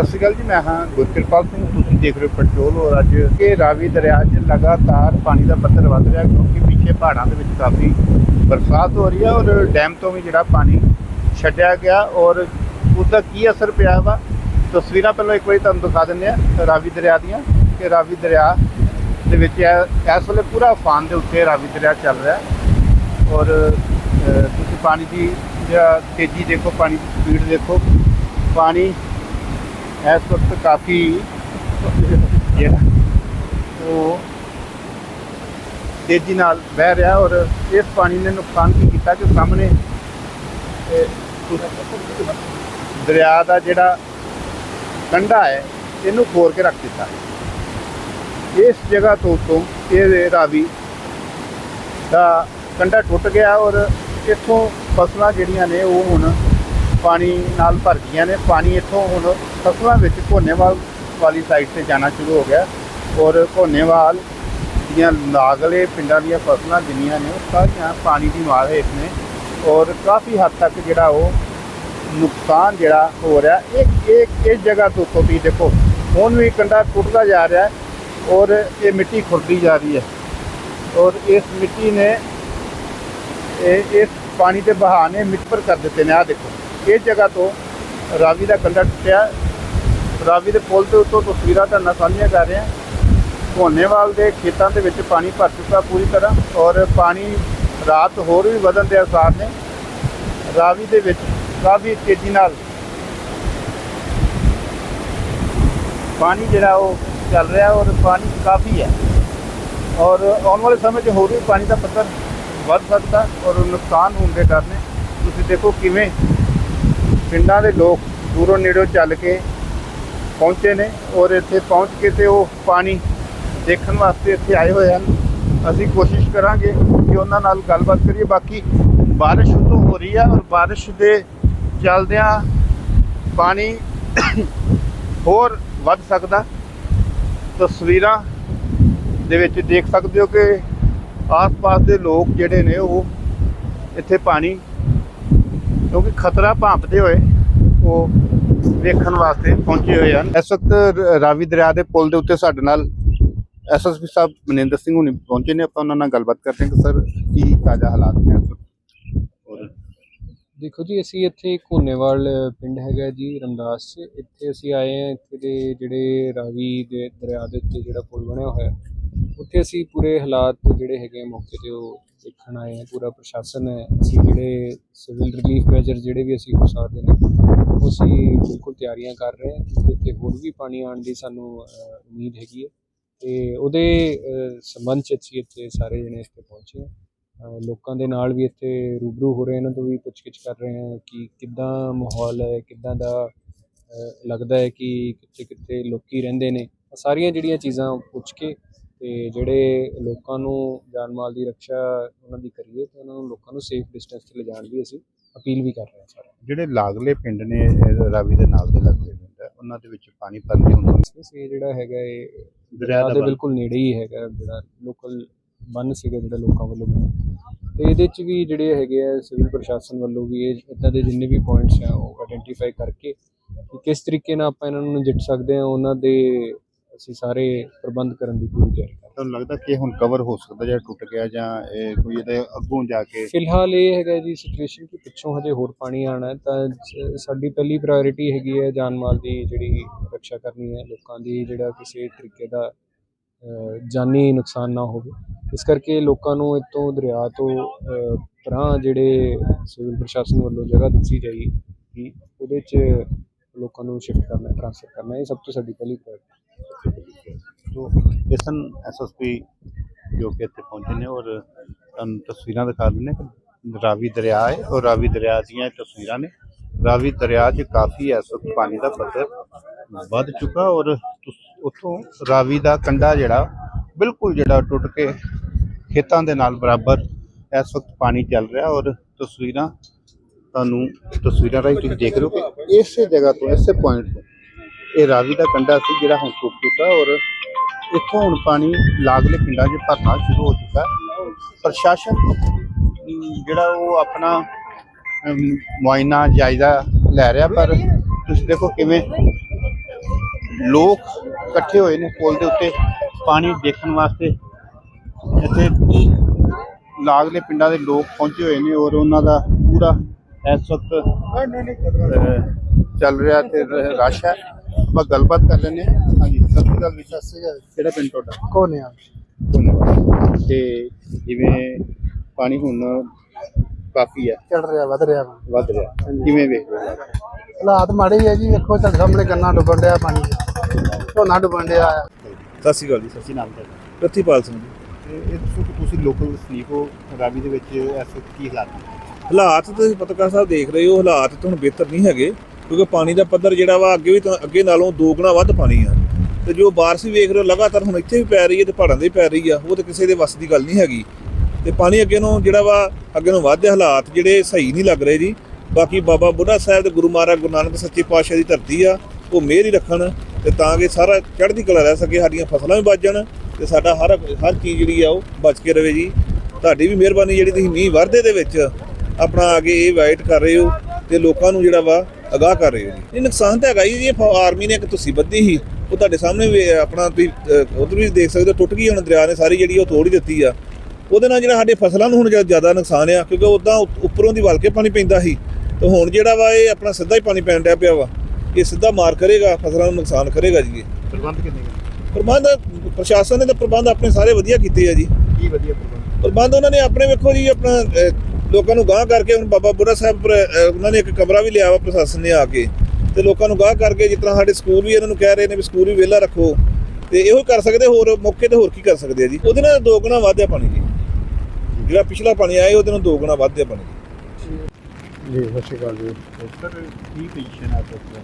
ਸਤਿ ਸ਼੍ਰੀ ਅਕਾਲ ਜੀ, ਮੈਂ ਹਾਂ ਗੁਰਕਿਰਪਾਲ ਸਿੰਘ। ਤੁਸੀਂ ਦੇਖ ਰਹੇ ਹੋ ਪੈਟਰੋਲ ਔਰ ਅੱਜ ਇਹ ਰਾਵੀ ਦਰਿਆ 'ਚ ਲਗਾਤਾਰ ਪਾਣੀ ਦਾ ਪੱਧਰ ਵੱਧ ਰਿਹਾ, ਕਿਉਂਕਿ ਪਿੱਛੇ ਪਹਾੜਾਂ ਦੇ ਵਿੱਚ ਕਾਫੀ ਬਰਸਾਤ ਹੋ ਰਹੀ ਹੈ ਔਰ ਡੈਮ ਤੋਂ ਵੀ ਜਿਹੜਾ ਪਾਣੀ ਛੱਡਿਆ ਗਿਆ ਔਰ ਉਹਦਾ ਕੀ ਅਸਰ ਪਿਆ ਵਾ? ਤਸਵੀਰਾਂ ਪਹਿਲਾਂ ਇੱਕ ਵਾਰੀ ਤੁਹਾਨੂੰ ਦਿਖਾ ਦਿੰਦੇ ਆ ਰਾਵੀ ਦਰਿਆ ਦੀਆਂ, ਕਿ ਰਾਵੀ ਦਰਿਆ ਦੇ ਵਿੱਚ ਇਸ ਵੇਲੇ ਪੂਰਾ ਉਫਾਨ ਦੇ ਉੱਤੇ ਰਾਵੀ ਦਰਿਆ ਚੱਲ ਰਿਹਾ ਔਰ ਤੁਸੀਂ ਪਾਣੀ ਦੀ ਜਿਹੜਾ ਤੇਜ਼ੀ ਦੇਖੋ, ਪਾਣੀ ਦੀ ਸਪੀਡ ਦੇਖੋ। ਪਾਣੀ ਇਸ ਵਕਤ ਕਾਫੀ ਜਿਹੜਾ ਉਹ ਤੇਜ਼ੀ ਨਾਲ ਵਹਿ ਰਿਹਾ ਔਰ ਇਸ ਪਾਣੀ ਨੇ ਨੁਕਸਾਨ ਕੀ ਕੀਤਾ ਕਿ ਸਾਹਮਣੇ ਦਰਿਆ ਦਾ ਜਿਹੜਾ ਕੰਢਾ ਹੈ, ਇਹਨੂੰ ਖੋਰ ਕੇ ਰੱਖ ਦਿੱਤਾ। ਇਸ ਜਗ੍ਹਾ ਤੋਂ ਤੋਂ ਇਹ ਰਾਵੀ ਦਾ ਕੰਢਾ ਟੁੱਟ ਗਿਆ ਔਰ ਇੱਥੋਂ ਫਸਲਾਂ ਜਿਹੜੀਆਂ ਨੇ ਉਹ ਹੁਣ ਪਾਣੀ ਨਾਲ ਭਰ ਗਈਆਂ ਨੇ। ਪਾਣੀ ਇੱਥੋਂ ਹੁਣ ਫਸਲਾਂ ਵਿੱਚ ਘੋਨੇਵਾਲ ਵਾਲੀ ਸਾਈਡ ਤੇ ਜਾਣਾ ਸ਼ੁਰੂ ਹੋ ਗਿਆ। ਔਰ ਘੋਨੇਵਾਲ ਦੀਆਂ ਲਾਗਲੇ ਪਿੰਡਾਂ ਦੀਆਂ ਫਸਲਾਂ ਜਿੰਨੀਆਂ ਨੇ, ਉਹ ਸਾਰੀਆਂ ਪਾਣੀ ਦੀ ਮਾਰ ਹੇਠ ਨੇ। ਔਰ ਕਾਫੀ ਹੱਦ ਤੱਕ ਜਿਹੜਾ ਉਹ ਨੁਕਸਾਨ ਜਿਹੜਾ ਹੋ ਰਿਹਾ, ਇਹ ਇਹ ਇਸ ਜਗ੍ਹਾ ਤੋਂ ਤੋਂ ਵੀ ਦੇਖੋ, ਹੁਣ ਵੀ ਕੰਡਾ ਟੁੱਟਦਾ ਜਾ ਰਿਹਾ ਔਰ ਇਹ ਮਿੱਟੀ ਖੁਰਦੀ ਜਾ ਰਹੀ ਹੈ। ਔਰ ਇਸ ਮਿੱਟੀ ਨੇ, ਇਹ, ਇਸ ਪਾਣੀ ਦੇ ਬਹਾਅ ਨੇ ਮਿੱਟਰ ਕਰ ਦਿੱਤੇ ਨੇ। ਆ ਦੇਖੋ। ਇਸ ਜਗ੍ਹਾ ਤੋਂ ਰਾਵੀ ਦਾ ਕੰਡਾ ਟੁੱਟਿਆ। ਰਾਵੀ ਦੇ ਪੁਲ ਦੇ ਉੱਤੋਂ ਤਸਵੀਰਾਂ ਤੁਹਾਨੂੰ ਸਾਂਝੀਆਂ ਕਰ ਰਹੇ। ਹਾਂ ਧੋਨੇਵਾਲ ਦੇ ਖੇਤਾਂ ਦੇ ਵਿੱਚ ਪਾਣੀ ਭਰ ਚੁੱਕਾ ਪੂਰੀ ਤਰ੍ਹਾਂ ਔਰ ਪਾਣੀ ਰਾਤ ਹੋਰ ਵੀ ਵਧਣ ਦੇ ਆਸਾਰ ਨੇ। ਰਾਵੀ ਦੇ ਵਿੱਚ ਕਾਫੀ ਤੇਜ਼ੀ ਨਾਲ ਪਾਣੀ ਜਿਹੜਾ ਉਹ ਚੱਲ ਰਿਹਾ ਔਰ ਪਾਣੀ ਕਾਫੀ ਹੈ। ਔਰ ਆਉਣ ਵਾਲੇ ਸਮੇਂ 'ਚ ਹੋਰ ਵੀ ਪਾਣੀ ਦਾ ਪੱਧਰ ਵੱਧ ਸਕਦਾ ਔਰ ਨੁਕਸਾਨ ਹੋਣ ਦੇ ਕਾਰਨ ਤੁਸੀਂ ਦੇਖੋ ਕਿਵੇਂ ਪਿੰਡਾਂ ਦੇ ਲੋਕ ਦੂਰੋਂ ਨੇੜੋਂ ਚੱਲ ਕੇ ਪਹੁੰਚੇ ਨੇ ਔਰ ਇੱਥੇ ਪਹੁੰਚ ਕੇ ਤੇ ਉਹ ਪਾਣੀ ਦੇਖਣ ਵਾਸਤੇ ਇੱਥੇ ਆਏ ਹੋਏ ਹਨ। ਅਸੀਂ ਕੋਸ਼ਿਸ਼ ਕਰਾਂਗੇ ਕਿ ਉਹਨਾਂ ਨਾਲ ਗੱਲਬਾਤ ਕਰੀਏ। ਬਾਕੀ ਬਾਰਿਸ਼ ਤੋਂ ਹੋ ਰਹੀ ਹੈ ਔਰ ਬਾਰਿਸ਼ ਦੇ ਚੱਲਦਿਆਂ ਪਾਣੀ ਹੋਰ ਵੱਧ ਸਕਦਾ। ਤਸਵੀਰਾਂ ਦੇ ਵਿੱਚ ਦੇਖ ਸਕਦੇ ਹੋ ਕਿ ਆਸ-ਪਾਸ ਦੇ ਲੋਕ ਜਿਹੜੇ ਨੇ ਉਹ ਇੱਥੇ ਪਾਣੀ ਕਿਉਂਕਿ ਖਤਰਾ ਭਾਂਪਦੇ ਹੋਏ ਉਹ ਵੇਖਣ ਵਾਸਤੇ ਪਹੁੰਚੇ ਹੋਏ ਹਨ। ਇਸ ਵਕਤ ਰਾਵੀ ਦਰਿਆ ਦੇ ਪੁਲ ਦੇ ਉੱਤੇ ਸਾਡੇ ਨਾਲ ਐਸਐਸਪੀ ਸਾਹਿਬ ਮਨਿੰਦਰ ਸਿੰਘ ਹੁਣੀ ਪਹੁੰਚੇ ਨੇ। ਆਪਾਂ ਉਹਨਾਂ ਨਾਲ ਗੱਲਬਾਤ ਕਰਦੇ ਹਾਂ ਕਿ ਸਰ ਕੀ ਤਾਜ਼ਾ ਹਾਲਾਤ ਨੇ ਇਸ ਵਕਤ। ਔਰ ਦੇਖੋ ਜੀ, ਅਸੀਂ ਇੱਥੇ ਕੋਨੇਵਾਲ ਪਿੰਡ ਹੈਗਾ ਜੀ, ਰਮਦਾਸ। 'ਚ ਇੱਥੇ ਅਸੀਂ ਆਏ ਹਾਂ, ਇੱਥੇ ਦੇ ਜਿਹੜੇ ਰਾਵੀ ਦੇ ਦਰਿਆ ਦੇ ਉੱਤੇ ਜਿਹੜਾ ਪੁਲ ਬਣਿਆ ਹੋਇਆ ਉੱਥੇ ਅਸੀਂ ਪੂਰੇ ਹਾਲਾਤ ਜਿਹੜੇ ਹੈਗੇ ਆ ਮੌਕੇ ਤੇ ਉਹ ਦੇਖਣ ਆਏ ਹਾਂ। ਪੂਰਾ ਪ੍ਰਸ਼ਾਸਨ ਹੈ। ਅਸੀਂ ਜਿਹੜੇ ਸਿਵਲ ਰਿਲੀਫ ਮੈਜਰ ਜਿਹੜੇ ਵੀ ਅਸੀਂ ਹੋ ਸਕਦੇ ਨੇ, ਉਹ ਅਸੀਂ ਬਿਲਕੁਲ ਤਿਆਰੀਆਂ ਕਰ ਰਹੇ ਹਾਂ। ਕਿਉਂਕਿ ਇੱਥੇ ਹੋਰ ਵੀ ਪਾਣੀ ਆਉਣ ਦੀ ਸਾਨੂੰ ਉਮੀਦ ਹੈਗੀ ਹੈ। ਤੇ ਉਹਦੇ ਸੰਬੰਧ 'ਚ ਅਸੀਂ ਇੱਥੇ ਸਾਰੇ ਜਣੇ ਇੱਥੇ ਪਹੁੰਚੇ ਹਾਂ। ਲੋਕਾਂ ਦੇ ਨਾਲ ਵੀ ਇੱਥੇ ਰੂਬਰੂ ਹੋ ਰਹੇ ਇਹਨਾਂ ਤੋਂ ਵੀ ਪੁੱਛਗਿੱਛ ਕਰ ਰਹੇ ਹਾਂ ਕਿ ਕਿੱਦਾਂ ਮਾਹੌਲ ਹੈ, ਕਿੱਦਾਂ ਦਾ ਲੱਗਦਾ ਹੈ ਕਿ ਕਿੱਥੇ ਕਿੱਥੇ ਲੋਕੀ ਰਹਿੰਦੇ ਨੇ। ਸਾਰੀਆਂ ਜਿਹੜੀਆਂ ਚੀਜ਼ਾਂ ਪੁੱਛ ਕੇ ਤੇ ਜਿਹੜੇ ਲੋਕਾਂ ਨੂੰ ਜਾਨ ਮਾਲ ਦੀ ਰੱਖਿਆ ਉਹਨਾਂ ਦੀ ਕਰੀਏ ਤੇ ਉਹਨਾਂ ਨੂੰ ਲੋਕਾਂ ਨੂੰ ਸੇਫ ਡਿਸਟੈਂਸ ਤੇ ਲਿਜਾਣ ਦੀ ਅਸੀਂ ਅਪੀਲ ਵੀ ਕਰ ਰਹੇ ਹਾਂ ਸਾਰੇ ਜਿਹੜੇ ਲਾਗਲੇ ਪਿੰਡ ਨੇ ਰਾਵੀ ਦੇ ਨਾਲ ਦੇ ਲੱਗਦੇ ਪਿੰਡ ਹੈ ਉਹਨਾਂ ਦੇ ਵਿੱਚ ਪਾਣੀ ਭਰਨੇ ਹੁੰਦਾ ਇਸ ਇਹ ਜਿਹੜਾ ਹੈਗਾ ਇਹ ਦਰਿਆ ਦਾ। ਬਿਲਕੁਲ ਨੇੜੇ ਹੀ ਹੈਗਾ ਜਿਹੜਾ ਲੋਕਲ ਬੰਨ ਸੀਗਾ ਜਿਹੜਾ ਲੋਕਾਂ ਵੱਲੋਂ ਤੇ ਇਹਦੇ ਚ ਵੀ ਜਿਹੜੇ ਹੈਗੇ ਆ ਸਿਵਲ ਪ੍ਰਸ਼ਾਸਨ ਵੱਲੋਂ ਵੀ ਇਹ ਇਦਾਂ ਦੇ ਜਿੰਨੇ ਵੀ ਪੁਆਇੰਟਸ ਆ ਉਹ ਆਇਡੈਂਟੀਫਾਈ ਕਰਕੇ ਕਿ ਕਿਸ ਤਰੀਕੇ ਨਾਲ ਆਪਾਂ ਇਹਨਾਂ ਨੂੰ ਨਜਿੱਠ ਸਕਦੇ ਆ ਉਹਨਾਂ ਦੇ ਅਸੀਂ ਸਾਰੇ ਪ੍ਰਬੰਧ ਕਰਨ ਦੀ ਪੂਰੀ ਤਿਆਰੀ ਕਰ ਰਹੇ ਤੁਹਾਨੂੰ ਲੱਗਦਾ ਕਿ ਹੁਣ ਕਵਰ ਹੋ ਸਕਦਾ ਜਾਂ ਟੁੱਟ ਗਿਆ ਜਾਂ ਇਹ ਕੋਈ ਇਹਦੇ ਅੱਗੋਂ ਜਾ ਕੇ। ਫਿਲਹਾਲ ਇਹ ਹੈਗਾ ਜੀ ਸਿਚੁਏਸ਼ਨ ਕਿ ਪਿੱਛੋਂ ਹਜੇ ਹੋਰ ਪਾਣੀ ਆਣਾ ਤਾਂ ਜ- ਸਾਡੀ ਪਹਿਲੀ ਪ੍ਰਾਇੋਰਟੀ ਹੈਗੀ ਹੈ ਜਾਨ ਮਾਲ ਦੀ ਜਿਹੜੀ ਰੱਖਿਆ ਕਰਨੀ ਹੈ ਲੋਕਾਂ ਦੀ ਜਿਹੜਾ ਕਿਸੇ ਤਰੀਕੇ ਦਾ ਅਹ, ਜਾਨੀ ਨੁਕਸਾਨ ਨਾ ਹੋਵੇ ਇਸ ਕਰਕੇ ਲੋਕਾਂ ਨੂੰ ਇੱਥੋਂ ਦਰਿਆ ਤੋਂ ਅਹ, ਪਰਾਂ ਜਿਹੜੇ ਸਿਵਲ ਪ੍ਰਸ਼ਾਸਨ ਵੱਲੋਂ ਜਗ੍ਹਾ ਦਿੱਤੀ ਜਾਈ ਕਿ ਉਹਦੇ 'ਚ ਲੋਕਾਂ ਨੂੰ ਸ਼ਿਫਟ ਕਰਨਾ ਟ੍ਰਾਂਸਫਰ ਕਰਨਾ ਇਹ ਸਭ ਤੋਂ ਸਾਡੀ ਪਹਿਲੀ ਪ੍ਰਾਇੋਰਟੀ ਤੋ ਇਸਨ ਐਸਐਸਪੀ ਜੋ ਕਿ ਇੱਥੇ ਪਹੁੰਚੇ ਨੇ ਔਰ ਤੁਹਾਨੂੰ ਤਸਵੀਰਾਂ ਦਿਖਾ ਦਿੰਦੇ ਕਿ ਰਾਵੀ ਦਰਿਆ ਹੈ ਔਰ ਰਾਵੀ ਦਰਿਆ ਦੀਆਂ ਤਸਵੀਰਾਂ ਨੇ। ਰਾਵੀ ਦਰਿਆ 'ਚ ਕਾਫੀ ਇਸ ਵਕਤ ਪਾਣੀ ਦਾ ਪੱਧਰ ਵੱਧ ਚੁੱਕਾ ਔਰ ਤੁਸ- ਉੱਥੋਂ ਰਾਵੀ ਦਾ ਕੰਢਾ ਜਿਹੜਾ ਬਿਲਕੁਲ ਜਿਹੜਾ ਟੁੱਟ ਕੇ ਖੇਤਾਂ ਦੇ ਨਾਲ ਬਰਾਬਰ ਇਸ ਵਕਤ ਪਾਣੀ ਚੱਲ ਰਿਹਾ ਔਰ ਤਸਵੀਰਾਂ ਤੁਹਾਨੂੰ, ਤਸਵੀਰਾਂ ਰਾਹੀਂ ਤੁਸੀਂ ਦੇਖ ਰਹੇ ਹੋ ਕਿ ਇਸੇ ਜਗ੍ਹਾ ਤੋਂ, ਇਸੇ ਪੁਆਇੰਟ ਤੋਂ ਇਹ ਰਾਵੀ ਦਾ ਕੰਢਾ ਸੀ ਜਿਹੜਾ ਹੁਣ ਟੁੱਟ ਚੁੱਕਾ ਔਰ ਇੱਥੋਂ ਹੁਣ ਪਾਣੀ ਲਾਗਲੇ ਪਿੰਡਾਂ 'ਚ ਭਰਨਾ ਸ਼ੁਰੂ ਹੋ ਚੁੱਕਾ ਪ੍ਰਸ਼ਾਸਨ ਜਿਹੜਾ ਉਹ ਆਪਣਾ ਮੁਆਇਨਾ ਜਾਇਜ਼ਾ ਲੈ ਰਿਹਾ, ਪਰ ਤੁਸੀਂ ਦੇਖੋ ਕਿਵੇਂ ਲੋਕ ਇਕੱਠੇ ਹੋਏ ਨੇ ਪੁਲ ਦੇ ਉੱਤੇ ਪਾਣੀ ਦੇਖਣ ਵਾਸਤੇ। ਇੱਥੇ ਲਾਗਲੇ ਪਿੰਡਾਂ ਦੇ ਲੋਕ ਪਹੁੰਚੇ ਹੋਏ ਨੇ ਔਰ ਉਹਨਾਂ ਦਾ ਪੂਰਾ ਇਸ ਵਕਤ ਚੱਲ ਰਿਹਾ ਤੇ ਰਸ਼ ਹੈ। ਆਪਾਂ ਗੱਲਬਾਤ ਕਰ ਲੈਂਦੇ ਹਾਂ। ਹਾਂਜੀ ਸਤਿ ਸ਼੍ਰੀ ਅਕਾਲ ਵਿਸ਼ਾ ਕਿਹੜਾ ਪਿੰਡ ਤੁਹਾਡਾ? ਕੋਨੇ ਆ। ਤੇ ਜਿਵੇਂ ਪਾਣੀ ਹੁਣ ਕਾਫੀ ਹੈ ਚੜ ਰਿਹਾ ਵਧ ਰਿਹਾ। ਵਾ। ਵੱਧ ਰਿਹਾ। ਕਿਵੇਂ ਵੇਖ ਰਹੇ ਹੋ? ਹਾਲਾਤ ਮਾੜੇ ਹੀ ਆ ਜੀ। ਵੇਖੋ ਤੁਹਾਡੇ ਸਾਹਮਣੇ ਗੰਨਾ ਡੁੱਬਣ ਡਿਆ ਪਾਣੀ। 'ਚ ਝੋਨਾ ਡੁੱਬਣ ਡਿਆ। ਆ ਸਤਿ ਸ਼੍ਰੀ ਅਕਾਲ ਜੀ ਸੱਚੀ ਨਾਮ ਤੁਹਾਡਾ ਪ੍ਰਤੀਪਾਲ ਸਿੰਘ ਜੀ। ਤੇ ਇਹ ਦੱਸੋ ਕਿ ਤੁਸੀਂ ਲੋਕਲ ਵਸਨੀਕ ਹੋ ਰਾਵੀ ਦੇ ਵਿੱਚ ਇਸ ਵਕਤ ਕੀ ਹਾਲਾਤ ਨੇ? ਹਾਲਾਤ ਤੁਸੀਂ ਪੱਤਰਕਾਰ ਸਾਹਿਬ ਦੇਖ ਰਹੇ ਹੋ। ਹਾਲਾਤ ਤਾਂ ਹੁਣ ਬਿਹਤਰ ਨਹੀਂ ਹੈਗੇ। ਕਿਉਂਕਿ ਪਾਣੀ ਦਾ ਪੱਧਰ ਜਿਹੜਾ ਵਾ ਅੱਗੇ ਵੀ ਤਾਂ ਅੱਗੇ ਨਾਲੋਂ ਦੋ ਗੁਣਾ ਵੱਧ ਪਾਣੀ ਆ। ਤੇ ਜੋ ਬਾਰਿਸ਼ ਵੀ ਵੇਖ ਰਹੇ ਹੋ, ਲਗਾਤਾਰ ਹੁਣ ਇੱਥੇ ਵੀ ਪੈ ਰਹੀ ਹੈ ਤੇ ਪਹਾੜਾਂ ਦੇ ਵੀ ਪੈ ਰਹੀ ਆ, ਉਹ ਤਾਂ ਕਿਸੇ ਦੇ ਵੱਸ ਦੀ ਗੱਲ ਨਹੀਂ ਹੈਗੀ। ਤੇ ਪਾਣੀ ਅੱਗੇ ਨੂੰ ਜਿਹੜਾ ਵਾ, ਅੱਗੇ ਨੂੰ ਵੱਧਦੇ ਹਾਲਾਤ ਜਿਹੜੇ ਸਹੀ ਨਹੀਂ ਲੱਗ ਰਹੇ ਜੀ। ਬਾਕੀ ਬਾਬਾ ਬੁੱਢਾ ਸਾਹਿਬ ਤੇ ਗੁਰੂ ਮਹਾਰਾਜ, ਗੁਰੂ ਨਾਨਕ ਸੱਚੇ ਪਾਤਸ਼ਾਹ ਦੀ ਧਰਤੀ ਆ, ਉਹ ਮਿਹਰ ਹੀ ਰੱਖਣ ਤੇ ਤਾਂ ਕਿ ਸਾਰਾ ਚੜ੍ਹਦੀ ਕਲਾ ਰਹਿ ਸਕੇ, ਸਾਡੀਆਂ ਫਸਲਾਂ ਵੀ ਬਚ ਜਾਣ ਤੇ ਸਾਡਾ ਹਰ ਹਰ ਚੀਜ਼ ਜਿਹੜੀ ਆ, ਉਹ ਬਚ ਕੇ ਰਵੇ ਜੀ। ਤੁਹਾਡੀ ਵੀ ਮਿਹਰਬਾਨੀ ਜਿਹੜੀ ਤੁਸੀਂ ਮੀਂਹ ਵਰਦੇ ਦੇ ਵਿੱਚ ਆਪਣਾ ਆਗੇ ਇਹ ਵਾਈਟ ਕਰ ਰਹੇ ਹੋ ਤੇ ਲੋਕਾਂ ਨੂੰ ਜਿਹੜਾ ਵਾ ਅਗਾਹ ਕਰ ਰਹੇ ਹੋ ਜੀ। ਇਹ ਨੁਕਸਾਨ ਤਾਂ ਹੈਗਾ ਹੀ ਜੀ ਆਰਮੀ ਨੇ ਇੱਕ ਤੁਸੀਂ ਬੱਧੀ ਸੀ ਉਹ ਤੁਹਾਡੇ ਸਾਹਮਣੇ ਵੀ ਆਪਣਾ ਤੁਸੀਂ ਉਧਰ ਵੀ ਦੇਖ ਸਕਦੇ ਹੋ ਟੁੱਟ ਗਈ ਹੁਣ ਦਰਿਆ ਨੇ ਸਾਰੀ ਜਿਹੜੀ ਉਹ ਤੋੜ ਹੀ ਦਿੱਤੀ ਆ। ਉਹਦੇ ਨਾਲ ਜਿਹੜਾ ਸਾਡੇ ਫਸਲਾਂ ਨੂੰ ਹੁਣ ਜ਼ਿਆ- ਜ਼ਿਆਦਾ ਨੁਕਸਾਨ ਆ ਕਿਉਂਕਿ ਉਦਾਂ ਉੱਪਰੋਂ ਦੀ ਵਲ ਕੇ ਪਾਣੀ ਪੈਂਦਾ ਸੀ। ਤੇ ਹੁਣ ਜਿਹੜਾ ਵਾ ਇਹ ਆਪਣਾ ਸਿੱਧਾ ਹੀ ਪਾਣੀ ਪੈਣ ਡਿਆ ਪਿਆ ਵਾ ਇਹ ਸਿੱਧਾ ਮਾਰ ਕਰੇਗਾ ਫਸਲਾਂ ਨੂੰ ਨੁਕਸਾਨ ਕਰੇਗਾ ਜੀ ਇਹ। ਪ੍ਰਬੰਧ ਕਿੰਨੇ? ਪ੍ਰਬੰਧ ਪ੍ਰਸ਼ਾਸਨ ਨੇ ਤਾਂ ਪ੍ਰਬੰਧ ਆਪਣੇ ਸਾਰੇ ਵਧੀਆ ਕੀਤੇ ਆ ਜੀ। ਕੀ ਵਧੀਆ ਪ੍ਰਬੰਧ? ਪ੍ਰਬੰਧ ਉਹਨਾਂ ਨੇ ਆਪਣੇ ਵੇਖੋ ਜੀ ਆਪਣਾ ਲੋਕਾਂ ਨੂੰ ਗਾਂਹ ਕਰਕੇ ਹੁਣ ਬਾਬਾ ਬੁੱਢਾ ਸਾਹਿਬ ਉਹਨਾਂ ਨੇ ਇੱਕ ਕਮਰਾ ਵੀ ਲਿਆ ਵਾ ਪ੍ਰਸ਼ਾਸਨ ਨੇ ਆ ਕੇ। ਤੇ ਲੋਕਾਂ ਨੂੰ ਗਾਂਹ ਕਰਕੇ ਜਿਸ ਤਰ੍ਹਾਂ ਸਾਡੇ ਸਕੂਲ ਵੀ ਇਹਨਾਂ ਨੂੰ ਕਹਿ ਰਹੇ ਨੇ ਵੀ ਸਕੂਲ ਵੀ ਵਿਹਲਾ ਰੱਖੋ ਤੇ ਇਹੋ ਹੀ ਕਰ ਸਕਦੇ ਹੋਰ ਮੌਕੇ ਤੇ ਹੋਰ ਕੀ ਕਰ ਸਕਦੇ ਆ ਜੀ? ਉਹਦੇ ਨਾਲ ਦੋ ਗੁਣਾ ਵਧਿਆ ਪਾਣੀ ਜੀ। ਜਿਹੜਾ ਪਿਛਲਾ ਪਾਣੀ ਆਇਆ ਉਹਦੇ ਨਾਲ ਦੋ ਗੁਣਾ ਵਧਿਆ ਪਾਣੀ ਜੀ। ਜੀ ਸਤਿ ਸ਼੍ਰੀ ਅਕਾਲ ਜੀ। ਸਰ ਕੀ ਪੋਜੀਸ਼ਨ ਹੈ ਤੁਹਾਡੀ?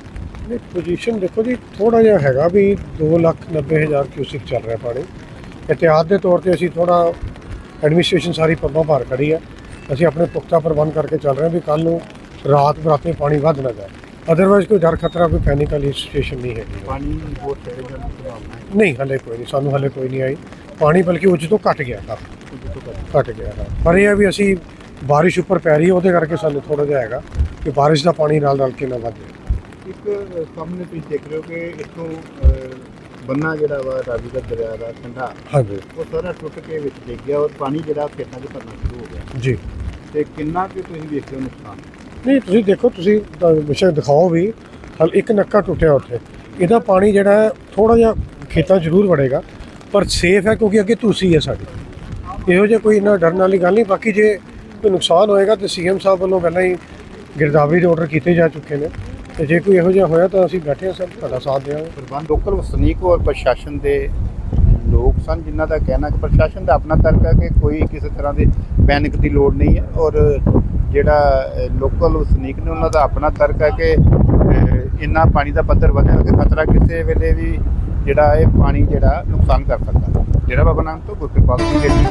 ਨਹੀਂ ਪੋਜੀਸ਼ਨ ਦੇਖੋ ਜੀ ਥੋੜਾ ਜਿਹਾ ਹੈਗਾ ਵੀ 290000 ਕਿਊਸਿਕ ਚੱਲ ਰਿਹਾ ਪਾਣੀ। ਇhtiyat ਦੇ ਤੌਰ ਤੇ ਅਸੀਂ ਥੋੜਾ ਐਡਮਿਨਿਸਟ੍ਰੇਸ਼ਨ ਸਾਰੀ ਪੱਬਾਂ ਭਾਰ ਕਰੀ ਹੈ ਅਸੀਂ ਆਪਣੇ ਪੁਖਤਾ ਪ੍ਰਬੰਧ ਕਰਕੇ ਚੱਲ ਰਹੇ ਹਾਂ ਵੀ ਕੱਲ ਨੂੰ ਰਾਤ ਬਰਾਤੇ ਪਾਣੀ ਵੱਧ ਨਾ ਜਾਏ। ਅਦਰਵਾਈਜ਼ ਕੋਈ ਡਰ ਖਤਰਾ ਕੋਈ ਪੈਨਿਕ ਸਿਚੁਏਸ਼ਨ ਨਹੀਂ ਹੈਗੀ। ਪਾਣੀ ਬਹੁਤ ਹੈ ਨਹੀਂ ਹਲੇ ਕੋਈ ਨਹੀਂ ਸਾਨੂੰ ਹਲੇ ਕੋਈ ਨਹੀਂ ਆਈ। ਪਾਣੀ ਬਲਕਿ ਉੱਚ ਤੋਂ ਘਟ ਗਿਆ ਕਾਫੀ ਘਟ ਗਿਆ ਹੈ ਪਰ ਇਹ ਹੈ ਵੀ ਅਸੀਂ ਬਾਰਿਸ਼ ਉੱਪਰ ਪੈ ਰਹੀ ਹੈ ਉਹਦੇ ਕਰਕੇ ਸਾਨੂੰ ਥੋੜਾ ਜਿਹਾ ਹੈਗਾ ਕਿ ਬਾਰਿਸ਼ ਦਾ ਪਾਣੀ ਨਾਲ ਰਲ ਕੇ ਨਾ ਵੱਧ ਜਾਏ ਇੱਕ ਸਾਹਮਣੇ ਤੁਸੀਂ ਦੇਖ ਰਹੇ ਹੋ ਕਿ ਇੱਥੋਂ ਅ, ਬੰਨਾ ਜਿਹੜਾ ਵਾ ਰਾਵੀ ਦਾ ਦਰਿਆ ਦਾ ਕੰਢਾ ਹਾਂਜੀ। ਉਹ ਸਾਰਾ ਟੁੱਟ ਕੇ ਵਿੱਚ ਡਿੱਗ ਗਿਆ ਔਰ ਪਾਣੀ ਜਿਹੜਾ ਖੇਤਾਂ 'ਚ ਭਰਨਾ ਸ਼ੁਰੂ ਹੋ ਗਿਆ। ਜੀ। ਤੇ ਕਿੰਨਾ ਕੁ ਤੁਸੀਂ ਹੋ ਨੁਕਸਾਨ? ਨਹੀਂ ਤੁਸੀਂ ਦੇਖੋ ਤੁਸੀਂ ਵਿਸ਼ੇ ਦਿਖਾਓ ਵੀ ਹਲ ਇੱਕ ਨੱਕਾ ਟੁੱਟਿਆ ਉੱਥੇ। ਇਹਦਾ ਪਾਣੀ ਜਿਹੜਾ ਹੈ ਥੋੜਾ ਜਿਹਾ ਖੇਤਾਂ 'ਚ ਜ਼ਰੂਰ ਵੜੇਗਾ ਪਰ ਸੇਫ ਹੈ ਕਿਉਂਕਿ ਅੱਗੇ ਤੁਸੀਂ ਹੈ ਸਾਡੀ। ਇਹੋ ਜਿਹਾ ਕੋਈ ਇੰਨਾ ਡਰਨ ਵਾਲੀ ਗੱਲ ਨਹੀਂ ਬਾਕੀ ਜੇ ਕੋਈ ਨੁਕਸਾਨ ਹੋਏਗਾ ਤੇ ਸੀਐਮ ਸਾਹਿਬ ਵੱਲੋਂ ਪਹਿਲਾਂ ਹੀ ਗਿਰਦਾਵਰੀ ਦੇ ਆਰਡਰ ਕੀਤੇ ਜਾ ਚੁੱਕੇ ਨੇ। ਤੇ ਜੇ ਕੋਈ ਇਹੋ ਜਿਹਾ ਹੋਇਆ ਤਾਂ ਅਸੀਂ ਬੈਠੇ ਹਾਂ ਸਭ ਤੁਹਾਡਾ ਸਾਥ ਦੇਵਾਂਗੇ ਪ੍ਰਬੰਧ ਲੋਕਲ ਵਸਨੀਕ ਔਰ ਪ੍ਰਸ਼ਾਸਨ ਦੇ ਲੋਕ ਸਨ ਜਿਨ੍ਹਾਂ ਦਾ ਕਹਿਣਾ ਕਿ ਪ੍ਰਸ਼ਾਸਨ ਦਾ ਆਪਣਾ ਤਰਕ ਹੈ ਕਿ ਕੋਈ ਕਿਸੇ ਤਰ੍ਹਾਂ ਦੇ ਪੈਨਿਕ ਦੀ ਲੋੜ ਨਹੀਂ ਹੈ ਔਰ ਜਿਹੜਾ ਲੋਕਲ ਵਸਨੀਕ ਨੇ ਉਹਨਾਂ ਦਾ ਆਪਣਾ ਤਰਕ ਹੈ ਕਿ ਇੰਨਾ ਪਾਣੀ ਦਾ ਪੱਧਰ ਵਧਿਆ ਕਿ ਖਤਰਾ ਕਿਸੇ ਵੇਲੇ ਵੀ ਜਿਹੜਾ ਇਹ ਪਾਣੀ ਜਿਹੜਾ ਨੁਕਸਾਨ ਕਰ ਸਕਦਾ। ਜਿਹੜਾ ਬਾਬਾ ਨਾਨਕ ਤੋਂ ਗੁਰਕਿਰਪਾਲ ਸਿੰਘ ਜੀ